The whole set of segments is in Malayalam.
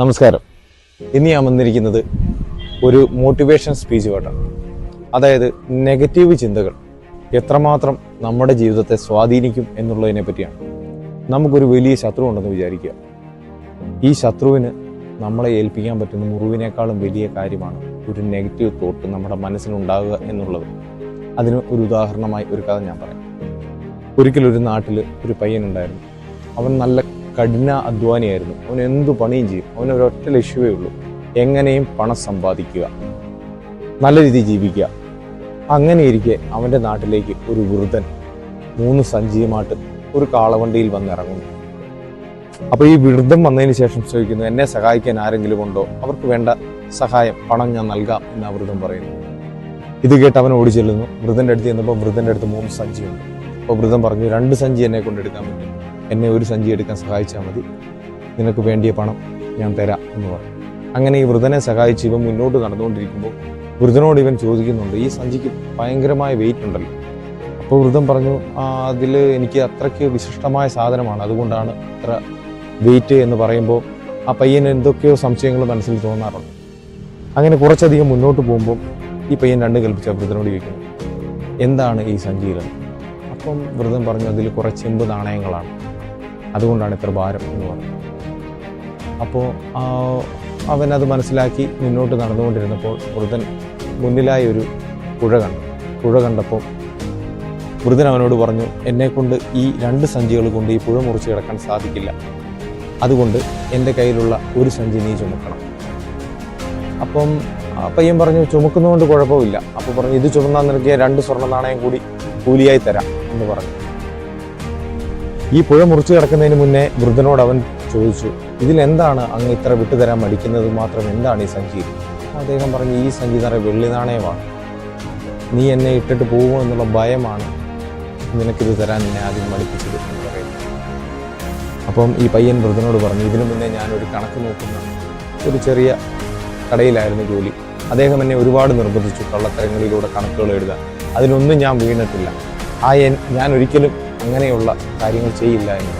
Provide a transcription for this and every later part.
നമസ്കാരം. ഇന്ന് ഞാൻ വന്നിരിക്കുന്നത് ഒരു മോട്ടിവേഷൻ സ്പീച്ച് സ്പീച്ചുമായിട്ടാണ് അതായത് നെഗറ്റീവ് ചിന്തകൾ എത്രമാത്രം നമ്മുടെ ജീവിതത്തെ സ്വാധീനിക്കും എന്നുള്ളതിനെ പറ്റിയാണ്. നമുക്കൊരു വലിയ ശത്രു ഉണ്ടെന്ന് വിചാരിക്കുക. ഈ ശത്രുവിന് നമ്മളെ ഏൽപ്പിക്കാൻ പറ്റുന്ന മുറിവിനേക്കാളും വലിയ കാര്യമാണ് ഒരു നെഗറ്റീവ് തോട്ട് നമ്മുടെ മനസ്സിലുണ്ടാകുക എന്നുള്ളത്. അതിന് ഒരു ഉദാഹരണമായി ഒരു കഥ ഞാൻ പറയാം. ഒരിക്കലൊരു നാട്ടിൽ ഒരു പയ്യനുണ്ടായിരുന്നു. അവൻ നല്ല കഠിന അധ്വാനിയായിരുന്നു. അവൻ എന്തു പണിയും ചെയ്യും. അവന് ഒരൊറ്റ ലക്ഷ്യമേ ഉള്ളൂ. എങ്ങനെയും പണം സമ്പാദിക്കുക. നല്ല രീതിയിൽ ജീവിക്കുക. അങ്ങനെ ഇരിക്കെ അവന്റെ നാട്ടിലേക്ക് ഒരു വൃദ്ധൻ മൂന്ന് സഞ്ചിയുമായിട്ട് ഒരു കാളവണ്ടിയിൽ വന്നിറങ്ങുന്നു. അപ്പോൾ ഈ വൃദ്ധം വന്നതിന് ശേഷം ചോദിക്കുന്നു എന്നെ സഹായിക്കാൻ ആരെങ്കിലും ഉണ്ടോ? അവർക്ക് വേണ്ട സഹായം പണം ഞാൻ നൽകാം എന്ന് ആ വൃദ്ധം പറയുന്നു. ഇത് കേട്ട് അവൻ ഓടി ചെല്ലുന്നു. വൃദ്ധന്റെ അടുത്ത് ചെന്നപ്പോൾ വൃദ്ധന്റെ അടുത്ത് മൂന്ന് സഞ്ചിയുണ്ട്. അപ്പോൾ വൃദ്ധം പറഞ്ഞു രണ്ട് സഞ്ചി എന്നെ കൊണ്ടെടുക്കാൻ പറ്റും. എന്നെ ഒരു സഞ്ചി എടുക്കാൻ സഹായിച്ചാൽ മതി. നിനക്ക് വേണ്ടിയ പണം ഞാൻ തരാം എന്ന് പറഞ്ഞു. അങ്ങനെ ഈ വൃദ്ധനെ സഹായിച്ച് ഇവൻ മുന്നോട്ട് നടന്നുകൊണ്ടിരിക്കുമ്പോൾ വൃദ്ധനോട് ഇവൻ ചോദിക്കുന്നുണ്ട് ഈ സഞ്ചിക്ക് ഭയങ്കരമായ വെയിറ്റ് ഉണ്ടല്ലോ. അപ്പോൾ വൃദ്ധം പറഞ്ഞു അതിൽ എനിക്ക് അത്രയ്ക്ക് വിശിഷ്ടമായ സാധനമാണ്. അതുകൊണ്ടാണ് അത്ര വെയിറ്റ് എന്ന് പറയുമ്പോൾ ആ പയ്യന് എന്തൊക്കെയോ സംശയങ്ങൾ മനസ്സിൽ തോന്നാറുണ്ട്. അങ്ങനെ കുറച്ചധികം മുന്നോട്ട് പോകുമ്പോൾ ഈ പയ്യൻ രണ്ട് കൽപ്പിച്ച വൃദ്ധനോട് ചോദിക്കുന്നു എന്താണ് ഈ സഞ്ചിയിൽ അപ്പം വൃദ്ധം പറഞ്ഞു അതിൽ കുറച്ച് ചെമ്പ് നാണയങ്ങളാണ്. അതുകൊണ്ടാണ് ഇത്ര ഭാരം എന്ന് പറഞ്ഞത്. അപ്പോൾ അവൻ അത് മനസ്സിലാക്കി മുന്നോട്ട് നടന്നുകൊണ്ടിരുന്നപ്പോൾ വൃദ്ധൻ മുന്നിലായി ഒരു പുഴ കണ്ടു. പുഴ കണ്ടപ്പോൾ വൃദ്ധൻ അവനോട് പറഞ്ഞു എന്നെക്കൊണ്ട് ഈ രണ്ട് സഞ്ചികൾ കൊണ്ട് ഈ പുഴ മുറിച്ച് കിടക്കാൻ സാധിക്കില്ല. അതുകൊണ്ട് എന്റെ കയ്യിലുള്ള ഒരു സഞ്ചി നീ ചുമക്കണം. അപ്പം പയ്യൻ പറഞ്ഞു ചുമക്കുന്നതുകൊണ്ട് കുഴപ്പമില്ല. അപ്പോൾ പറഞ്ഞു ഇത് ചുമന്നാൽ നിനക്ക് രണ്ട് സ്വർണ നാണയം കൂടി കൂലിയായി തരാം എന്ന് പറഞ്ഞു. ഈ പുഴ മുറിച്ചു കിടക്കുന്നതിന് മുന്നേ വൃദ്ധനോട് അവൻ ചോദിച്ചു ഇതിലെന്താണ് അങ്ങ് ഇത്ര വിട്ടുതരാൻ മടിക്കുന്നത്? മാത്രം എന്താണ് ഈ സംഗീതം? അദ്ദേഹം പറഞ്ഞു ഈ നിറയെ വെള്ളി നാണയമാണ്. നീ എന്നെ ഇട്ടിട്ട് പോകുമോ എന്നുള്ള ഭയമാണ് നിനക്കിത് തരാൻ എന്നെ ആദ്യം മടിപ്പിച്ചത്. എന്ന് പറയുന്നു അപ്പം ഈ പയ്യൻ വൃദ്ധനോട് പറഞ്ഞു ഇതിനു മുന്നേ ഞാനൊരു കണക്ക് നോക്കുന്ന ഒരു ചെറിയ കടയിലായിരുന്നു ജോലി. അദ്ദേഹം എന്നെ ഒരുപാട് നിർബന്ധിച്ചു കള്ളത്തരങ്ങളിലൂടെ കണക്കുകൾ എഴുതാൻ. അതിനൊന്നും ഞാൻ വീണിട്ടില്ല. ആ ഞാൻ ഒരിക്കലും അങ്ങനെയുള്ള കാര്യങ്ങൾ ചെയ്യില്ല എന്ന്.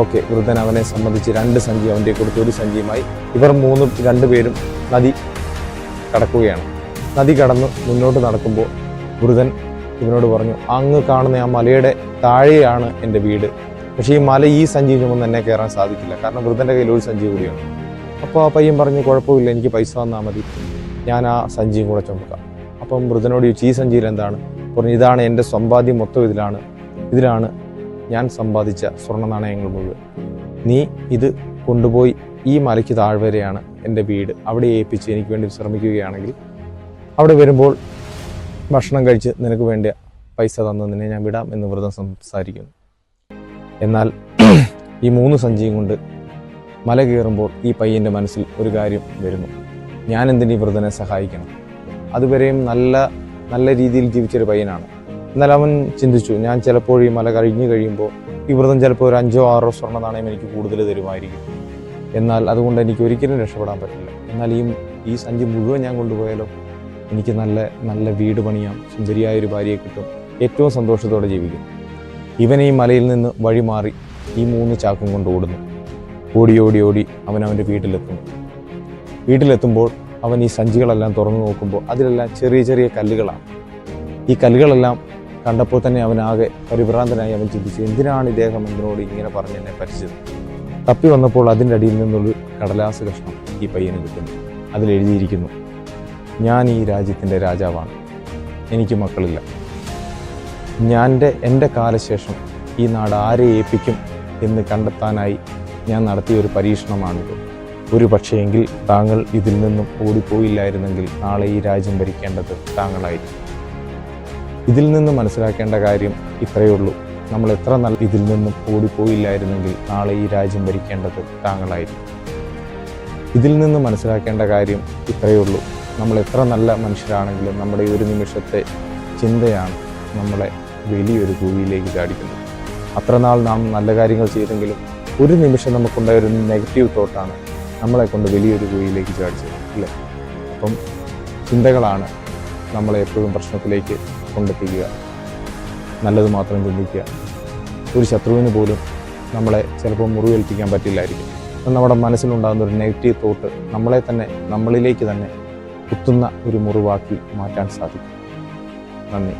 ഓക്കെ വൃദ്ധൻ അവനെ സംബന്ധിച്ച് രണ്ട് സഞ്ചി അവന്റെ കൊടുത്ത് ഒരു സഞ്ചിയുമായി ഇവർ മൂന്ന് രണ്ടുപേരും നദി കടക്കുകയാണ്. നദി കടന്ന് മുന്നോട്ട് നടക്കുമ്പോൾ വൃദ്ധൻ ഇവനോട് പറഞ്ഞു അങ്ങ് കാണുന്ന ആ മലയുടെ താഴെയാണ് എന്റെ വീട്. പക്ഷേ ഈ മല ഈ സഞ്ചി ചുമന്ന് എന്നെ കയറാൻ സാധിക്കില്ല. കാരണം വൃദ്ധന്റെ കയ്യിൽ ഒരു സഞ്ചി കൂടിയാണ് അപ്പോൾ ആ പയ്യൻ പറഞ്ഞു കുഴപ്പമില്ല എനിക്ക് പൈസ തന്നാൽ മതി. ഞാൻ ആ സഞ്ചിയും കൂടെ ചുമക്കാം. അപ്പം വൃദ്ധനോട് ചോദിച്ചു ഈ സഞ്ചിയിൽ എന്താണ്? പറഞ്ഞു ഇതാണ് എന്റെ സമ്പാദ്യം മൊത്തം ഇതിലാണ്. ഇതിലാണ് ഞാൻ സമ്പാദിച്ച സ്വർണ നാണയങ്ങൾ മുഴുവൻ. നീ ഇത് കൊണ്ടുപോയി ഈ മലയ്ക്ക് താഴ്വരെയാണ് എന്റെ വീട്. അവിടെ ഏൽപ്പിച്ച് എനിക്ക് വേണ്ടി ശ്രമിക്കുകയാണെങ്കിൽ അവിടെ വരുമ്പോൾ ഭക്ഷണം കഴിച്ച് നിനക്ക് വേണ്ട പൈസ തന്നതിനെ ഞാൻ വിടാം എന്ന് വ്രതം സംസാരിക്കുന്നു. എന്നാൽ ഈ മൂന്ന് സഞ്ചിയും കൊണ്ട് മല കയറുമ്പോൾ ഈ പയ്യന്റെ മനസ്സിൽ ഒരു കാര്യം വരുന്നു. ഞാൻ എന്തിനീ വ്രതനെ സഹായിക്കണം? അതുവരെയും നല്ല നല്ല രീതിയിൽ ജീവിച്ചൊരു പയ്യനാണ്. എന്നാൽ അവൻ ചിന്തിച്ചു ഞാൻ ചിലപ്പോൾ ഈ മല കഴിഞ്ഞു കഴിയുമ്പോൾ ഈ വ്രതം ചിലപ്പോൾ ഒരു അഞ്ചോ ആറോ സ്വർണ നാണയം എനിക്ക് കൂടുതൽ തരുമായിരിക്കും. എന്നാൽ അതുകൊണ്ട് എനിക്ക് ഒരിക്കലും രക്ഷപ്പെടാൻ പറ്റില്ല. എന്നാൽ ഈ ഈ സഞ്ചി മുഴുവൻ ഞാൻ കൊണ്ടുപോയാലോ? എനിക്ക് നല്ല നല്ല വീട് പണിയാം സുന്ദരിയായ ഒരു ഭാര്യയെ കിട്ടും ഏറ്റവും സന്തോഷത്തോടെ ജീവിക്കും. ഇവൻ ഈ മലയിൽ നിന്ന് വഴി മാറി ഈ മൂന്ന് ചാക്കും കൊണ്ട് ഓടുന്നു. ഓടി ഓടി ഓടി അവൻ അവന്റെ വീട്ടിലെത്തുന്നു. വീട്ടിലെത്തുമ്പോൾ അവൻ ഈ സഞ്ചികളെല്ലാം തുറന്നു നോക്കുമ്പോൾ അതിലെല്ലാം ചെറിയ ചെറിയ കല്ലുകളാണ്. ഈ കല്ലുകളെല്ലാം കണ്ടപ്പോൾ തന്നെ അവൻ ആകെ പരിഭ്രാന്തനായി അവൻ ചിന്തിച്ചു എന്തിനാണ് ഇദ്ദേഹം എന്നോട് ഇങ്ങനെ പറഞ്ഞ് എന്നെ പരിച്ചത് തപ്പി വന്നപ്പോൾ അതിന്റെ അടിയിൽ നിന്നൊരു കടലാസ് കഷ്ണം ഈ പയ്യന് കിട്ടുന്നു. അതിലെഴുതിയിരിക്കുന്നു ഞാൻ ഈ രാജ്യത്തിന്റെ രാജാവാണ്. എനിക്ക് മക്കളില്ല. ഞാൻ എന്റെ കാലശേഷം ഈ നാട് ആരെ ഏൽപ്പിക്കും എന്ന് കണ്ടെത്താനായി ഞാൻ നടത്തിയ ഒരു പരീക്ഷണമാണിത്. ഒരു പക്ഷേയെങ്കിൽ താങ്കൾ ഇതിൽ നിന്നും ഓടിപ്പോയില്ലായിരുന്നെങ്കിൽ നാളെ ഈ രാജ്യം ഭരിക്കേണ്ടത് താങ്കളായിരിക്കും. ഇതിൽ നിന്ന് മനസ്സിലാക്കേണ്ട കാര്യം ഇത്രയേ ഉള്ളൂ. നമ്മൾ എത്ര നല്ല ഇതിൽ നിന്നും ഓടിപ്പോയില്ലായിരുന്നെങ്കിൽ നാളെ ഈ രാജ്യം ഭരിക്കേണ്ടത് താങ്കളായിരിക്കും. ഇതിൽ നിന്ന് മനസ്സിലാക്കേണ്ട കാര്യം ഇത്രയേ ഉള്ളൂ. നമ്മൾ എത്ര നല്ല മനുഷ്യരാണെങ്കിലും നമ്മുടെ ഈ ഒരു നിമിഷത്തെ ചിന്തയാണ് നമ്മളെ വലിയൊരു കുഴിയിലേക്ക് ചാടിക്കുന്നത്. അത്ര നാൾ നാം നല്ല കാര്യങ്ങൾ ചെയ്തെങ്കിലും ഒരു നിമിഷം നമുക്കുണ്ടായ ഒരു നെഗറ്റീവ് തോട്ടാണ് നമ്മളെ കൊണ്ട് വലിയൊരു കുഴിയിലേക്ക് ചാടിച്ചത് അല്ലേ? അപ്പം ചിന്തകളാണ് നമ്മളെ എപ്പോഴും പ്രശ്നത്തിലേക്ക് കൊണ്ടെത്തിക്കുക. നല്ലത് മാത്രം ചിന്തിക്കുക. ഒരു ശത്രുവിന് പോലും നമ്മളെ ചിലപ്പോൾ മുറിവേൽപ്പിക്കാൻ പറ്റില്ലായിരിക്കും. നമ്മുടെ മനസ്സിലുണ്ടാകുന്ന ഒരു നെഗറ്റീവ് തോട്ട് നമ്മളെ തന്നെ നമ്മളിലേക്ക് തന്നെ കുത്തുന്ന ഒരു മുറിവാക്കി മാറ്റാൻ സാധിക്കും. നന്ദി.